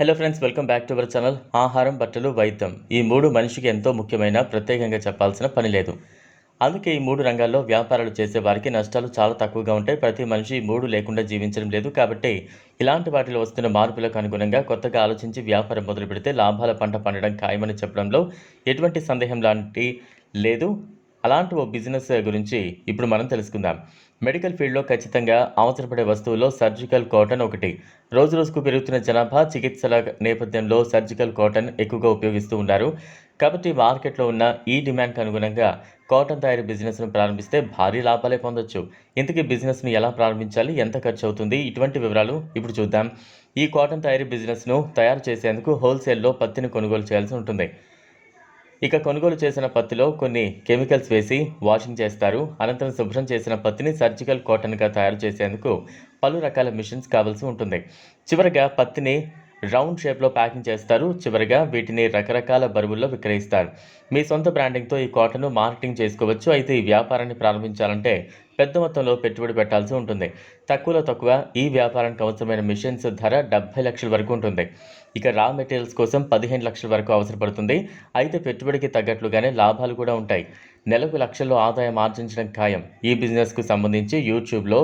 Hello friends welcome back to our channel ఆహారం బట్టలు వైద్యం. ఈ మూడు మనిషికి ఎంతో ముఖ్యమైన ప్రత్యేకంగా చెప్పాల్సిన పని లేదు. అందుకే ఈ మూడు రంగాల్లో వ్యాపారాలు చేసే వారికి నష్టాలు చాలా తక్కువగా ఉంటాయి. ప్రతి మనిషి ఈ మూడు లేకుండా జీవించడం లేదు కాబట్టి ఇలాంటి వాటిలో వస్తున్న మార్పులకు అనుగుణంగా కొత్తగా ఆలోచించి వ్యాపారం మొదలు పెడితే లాభాల పంట పండడం ఖాయమని చెప్పడంలో ఎటువంటి సందేహం లాంటి లేదు. అలాంటి ఓ బిజినెస్ గురించి ఇప్పుడు మనం తెలుసుకుందాం. మెడికల్ ఫీల్డ్లో ఖచ్చితంగా అవసరపడే వస్తువుల్లో సర్జికల్ కాటన్ ఒకటి. రోజు రోజుకు పెరుగుతున్న జనాభా చికిత్సల నేపథ్యంలో సర్జికల్ కాటన్ ఎక్కువగా ఉపయోగిస్తూ ఉన్నారు. కాబట్టి మార్కెట్లో ఉన్న ఈ డిమాండ్కి అనుగుణంగా కాటన్ తయారీ బిజినెస్ను ప్రారంభిస్తే భారీ లాభాలే పొందొచ్చు. ఇంతకీ బిజినెస్ను ఎలా ప్రారంభించాలి? ఎంత ఖర్చు అవుతుంది ఇటువంటి వివరాలు ఇప్పుడు చూద్దాం. ఈ కాటన్ తయారీ బిజినెస్ను తయారు చేసేందుకు హోల్సేల్లో పత్తిని కొనుగోలు చేయాల్సి ఉంటుంది. ఇక కొనుగోలు చేసిన పత్తిలో కొన్ని కెమికల్స్ వేసి వాషింగ్ చేస్తారు. అనంతరం శుభ్రం చేసిన పత్తిని సర్జికల్ కాటన్గా తయారు చేసేందుకు పలు రకాల మిషన్స్ కావాల్సి ఉంటుంది. చివరగా పత్తిని రౌండ్ షేప్లో ప్యాకింగ్ చేస్తారు. చివరిగా వీటిని రకరకాల బరువుల్లో విక్రయిస్తారు. మీ సొంత బ్రాండింగ్తో ఈ కాటన్ను మార్కెటింగ్ చేసుకోవచ్చు. అయితే ఈ వ్యాపారాన్ని ప్రారంభించాలంటే పెద్ద మొత్తంలో పెట్టుబడి పెట్టాల్సి ఉంటుంది. తక్కువలో తక్కువ ఈ వ్యాపారానికి అవసరమైన మిషన్స్ ధర డెబ్బై లక్షల వరకు ఉంటుంది. ఇక రా మెటీరియల్స్ కోసం పదిహేను లక్షల వరకు అవసరపడుతుంది. అయితే పెట్టుబడికి తగ్గట్లుగానే లాభాలు కూడా ఉంటాయి. నెలకు లక్షల్లో ఆదాయం ఆర్జించడం ఖాయం. ఈ బిజినెస్కు సంబంధించి యూట్యూబ్లో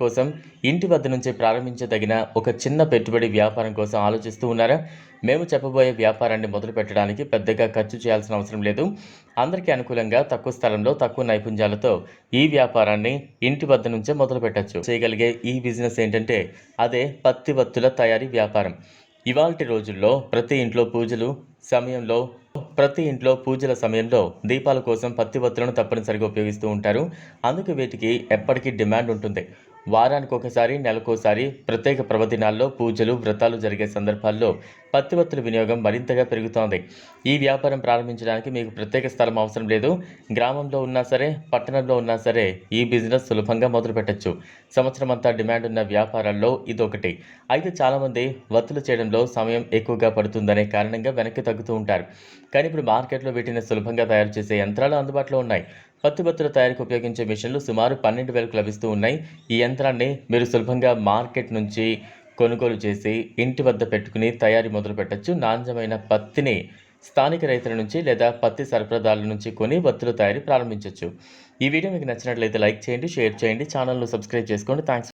కోసం ఇంటి వద్ద నుంచి ప్రారంభించదగిన ఒక చిన్న పెట్టుబడి వ్యాపారం కోసం ఆలోచిస్తూ ఉన్నారా? మేము చెప్పబోయే వ్యాపారాన్ని మొదలు పెట్టడానికి పెద్దగా ఖర్చు చేయాల్సిన అవసరం లేదు. అందరికీ అనుకూలంగా తక్కువ స్థలంలో తక్కువ నైపుణ్యాలతో ఈ వ్యాపారాన్ని ఇంటి వద్ద నుంచే మొదలు పెట్టచ్చు. చేయగలిగే ఈ బిజినెస్ ఏంటంటే అదే పత్తి వత్తుల తయారీ వ్యాపారం. ఇవాల్టి రోజుల్లో ప్రతి ఇంట్లో పూజలు సమయంలో ప్రతి ఇంట్లో పూజల సమయంలో దీపాల కోసం పత్తి వత్తులను తప్పనిసరిగా ఉపయోగిస్తూ ఉంటారు. అందుకు వీటికి ఎప్పటికీ డిమాండ్ ఉంటుంది. వారానికి ఒకసారి నెలకోసారి ప్రత్యేక పర్వదినాల్లో పూజలు వ్రతాలు జరిగే సందర్భాల్లో పత్తి వత్తుల వినియోగం మరింతగా పెరుగుతోంది. ఈ వ్యాపారం ప్రారంభించడానికి మీకు ప్రత్యేక స్థలం అవసరం లేదు. గ్రామంలో ఉన్నా సరే పట్టణంలో ఉన్నా సరే ఈ బిజినెస్ సులభంగా మొదలు పెట్టచ్చు. సంవత్సరం అంతా డిమాండ్ ఉన్న వ్యాపారాల్లో ఇదొకటి. అయితే చాలామంది వత్తులు చేయడంలో సమయం ఎక్కువగా పడుతుందనే కారణంగా వెనక్కి తగ్గుతూ ఉంటారు. కానీ ఇప్పుడు మార్కెట్లో వీటిని సులభంగా తయారు చేసే యంత్రాలు అందుబాటులో ఉన్నాయి. పత్తి బత్తుల తయారీకి ఉపయోగించే మిషన్లు సుమారు పన్నెండు వేలకు లభిస్తూ ఉన్నాయి. ఈ యంత్రాన్ని మీరు సులభంగా మార్కెట్ నుంచి కొనుగోలు చేసి ఇంటి వద్ద పెట్టుకుని తయారీ మొదలు పెట్టచ్చు. నాణ్యమైన పత్తిని స్థానిక రైతుల నుంచి లేదా పత్తి సరఫరాదారుల నుంచి కొని వత్తుల తయారీ ప్రారంభించవచ్చు ఈ వీడియో మీకు నచ్చినట్లయితే లైక్ చేయండి షేర్ చేయండి ఛానల్ను సబ్స్క్రైబ్ చేసుకోండి. థ్యాంక్స్